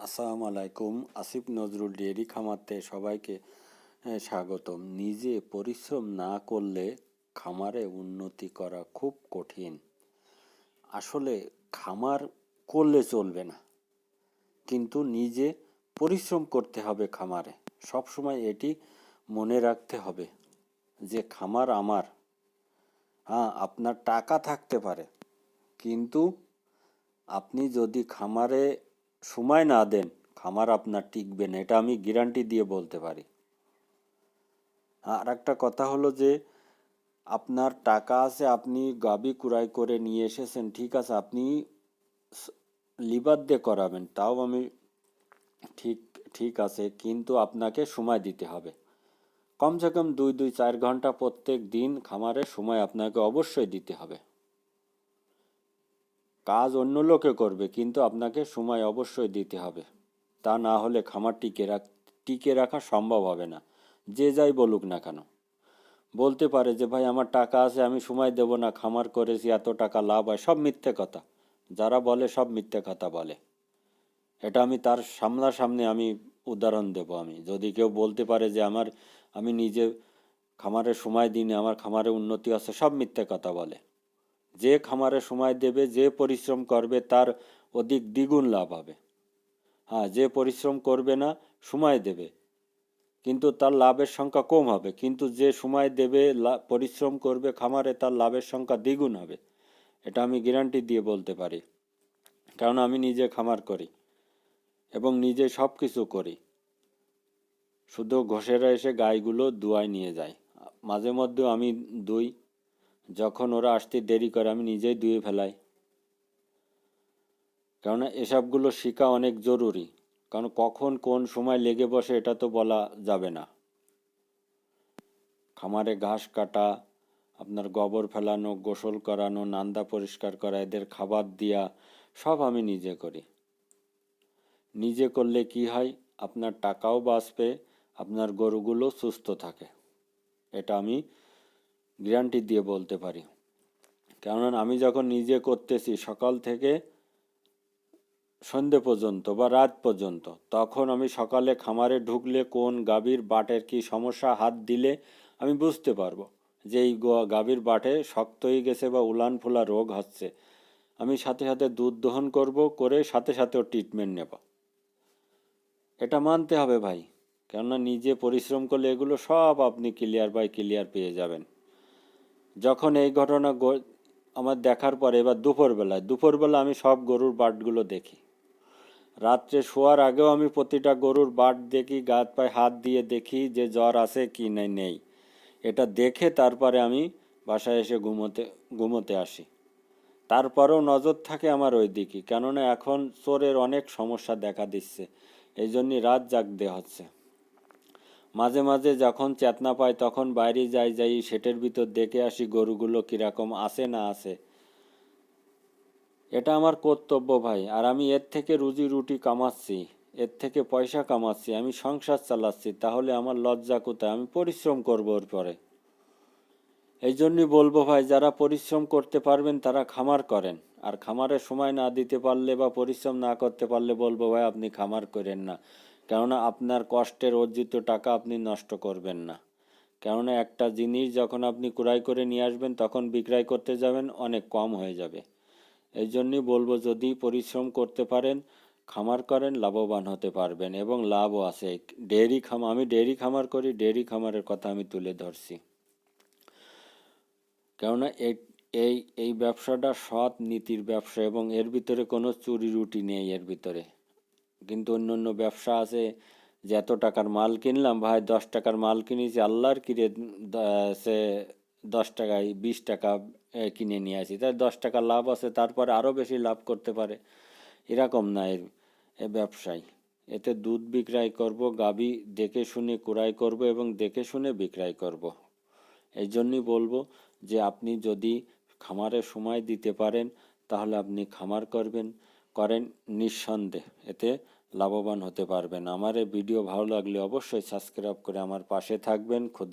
আসসালামু আলাইকুম, আসিফ নজরুল ডেয়ারি খামারতে সবাইকে স্বাগতম। নিজে পরিশ্রম না করলে খামারে উন্নতি করা খুব কঠিন। আসলে খামার করলে চলবে না, কিন্তু নিজে পরিশ্রম করতে হবে খামারে। সব সময় এটি মনে রাখতে হবে যে খামার আমার। হ্যাঁ আপনার টাকা থাকতে পারে, কিন্তু আপনি যদি খামারে সময় না দেন খামার আপনার টিকবে না, এটা আমি গ্যারান্টি দিয়ে বলতে পারি। আর একটা কথা হলো যে, আপনার টাকা আছে, আপনি গাবি কুড়াই করে নিয়ে এসেছেন, ঠিক আছে, আপনি লিভার দিয়ে করাবেন, তাও আমি ঠিক ঠিক আছে, কিন্তু আপনাকে সময় দিতে হবে। কমসে কম দুই দুই, চার ঘণ্টা প্রত্যেক দিন খামারে সময় আপনাকে অবশ্যই দিতে হবে। কাজ অন্য লোকে করবে, কিন্তু আপনাকে সময় অবশ্যই দিতে হবে। তা না হলে খামার টিকে রাখ, টিকে রাখা সম্ভব হবে না। যে যাই বলুক না কেন। বলতে পারে যে, ভাই, আমার টাকা আছে, আমি সময় দেব না, খামার করেছি, এত টাকা লাভ হয়। সব মিথ্যে কথা। যারা বলে, সব মিথ্যে কথা বলে। এটা আমি তার সামনাসামনি আমি উদাহরণ দেব আমি। যদি কেউ বলতে পারে যে, আমার, আমি নিজে খামারে সময় দিই আমার খামারে উন্নতি আছে, সব মিথ্যে কথা বলে। যে খামারে সময় দেবে, যে পরিশ্রম করবে, তার অধিক দ্বিগুণ লাভ হবে। হ্যাঁ যে পরিশ্রম করবে না, সময় দেবে। কিন্তু তার লাভের সংখ্যা কম হবে। কিন্তু যে সময় দেবে পরিশ্রম করবে খামারে, তার লাভের সংখ্যা দ্বিগুণ হবে। এটা আমি গ্যারান্টি দিয়ে বলতে পারি। কারণ আমি নিজে খামার করি এবং নিজে সব কিছু করি। শুধু ঘষেরা এসে গাইগুলো দুয়ায় নিয়ে যায়। মাঝে মধ্যেও আমি দুই যখন ওরা আসতে দেরি করে, আমি নিজেই ধুয়ে ফেলাই। কেননা এসবগুলো শেখা অনেক জরুরি। কারণ কখন কোন সময় লেগে বসে এটা তো বলা যাবে না। খামারে ঘাস কাটা, আপনার গোবর ফেলানো, গোসল করানো, নান্দা পরিষ্কার করা, এদের খাবার দেওয়া সব আমি নিজে করি। নিজে করলে কি হয়? আপনার টাকাও বাঁচবে, আপনার গরুগুলো সুস্থ থাকে। এটা আমি গ্যারান্টি দিয়ে বলতে পারি। কেননা আমি যখন নিজে করতেছি, সকাল থেকে সন্ধে পর্যন্ত বা রাত পর্যন্ত, তখন আমি সকালে খামারে ঢুকলে কোন গাভীর বাটের কি সমস্যা, হাত দিলে আমি বুঝতে পারব যে এই গাভীর বাটে শক্ত হয়ে গেছে বা উলান ফুলা রোগ হচ্ছে। আমি সাথে সাথে দুধ দহন করব, করে সাথে সাথে ট্রিটমেন্ট নেব। এটা মানতে হবে ভাই, কেননা নিজে পরিশ্রম করলে এগুলো সব আপনি ক্লিয়ার বাই ক্লিয়ার পেয়ে যাবেন। যখন এই ঘটনা আমার দেখার পরে, এবার দুপুরবেলায়, দুপুরবেলা আমি সব গরুর বাটগুলো দেখি। রাত্রে শোয়ার আগেও আমি প্রতিটা গরুর বাট দেখি, গাত পায়ে হাত দিয়ে দেখি যে জ্বর আছে কি নাই, নেই। এটা দেখে তারপরে আমি বাসায় এসে ঘুমোতে ঘুমোতে আসি। তারপরেও নজর থাকে আমার ওই দিকে কেননা এখন চোরের অনেক সমস্যা দেখা দিচ্ছে। এই জন্যই রাত জাগতে হচ্ছে। মাঝে মাঝে যখন চেতনা পাই, তখন বাইরে যাই যাই সেটের ভিতর দেখে আসি গরুগুলো কীরকম আছে না আছে। এটা আমার কর্তব্য ভাই, আর আমি এর থেকে রুজি রুটি কামাচ্ছি, এর থেকে পয়সা কামাচ্ছি, আমি সংসার চালাচ্ছি, তাহলে আমার লজ্জা কোথায়? আমি পরিশ্রম করব ওর পরে। এই জন্যই বলব ভাই, যারা পরিশ্রম করতে পারবেন তারা খামার করেন, আর খামারে সময় না দিতে পারলে বা পরিশ্রম না করতে পারলে বলব ভাই, আপনি খামার করেন না। কেননা আপনার কষ্টের অর্জিত টাকা আপনি নষ্ট করবেন না। কেননা একটা জিনিস যখন আপনি ক্রয় করে নিয়ে আসবেন, তখন বিক্রয় করতে যাবেন, অনেক কম হয়ে যাবে। এই জন্যই বলব, যদি পরিশ্রম করতে পারেন, খামার করেন, লাভবান হতে পারবেন এবং লাভও আছে। ডেয়ারি খাম, আমি ডেয়ারি খামার করি, ডেয়ারি খামারের কথা আমি তুলে ধরছি। কেননা এই এই ব্যবসাটা সৎ নীতির ব্যবসা এবং এর ভিতরে কোনো চুরি রুটি নেই এর ভিতরে। কিন্তু অন্য অন্য ব্যবসা আছে যে এত টাকার মাল কিনলাম, ভাই দশ টাকার মাল কিনেছি, আল্লাহর কিরে সে দশ টাকায় বিশ টাকা কিনে নিয়ে আসি। তাই দশ টাকা লাভ আছে, তারপরে আরও বেশি লাভ করতে পারে। এরকম না এর ব্যবসায়। এতে দুধ বিক্রয় করব, গাবি দেখে শুনে ক্রয় করব এবং দেখে শুনে বিক্রয় করব। এই জন্যই বলব যে আপনি যদি খামারে সময় দিতে পারেন, তাহলে আপনি খামার করবেন, করেন নিঃসন্দেহ। এতে লাভবান হতে পারবেন। আমার এই ভিডিও ভালো লাগলে অবশ্যই সাবস্ক্রাইব করে আমার পাশে থাকবেন। খুদা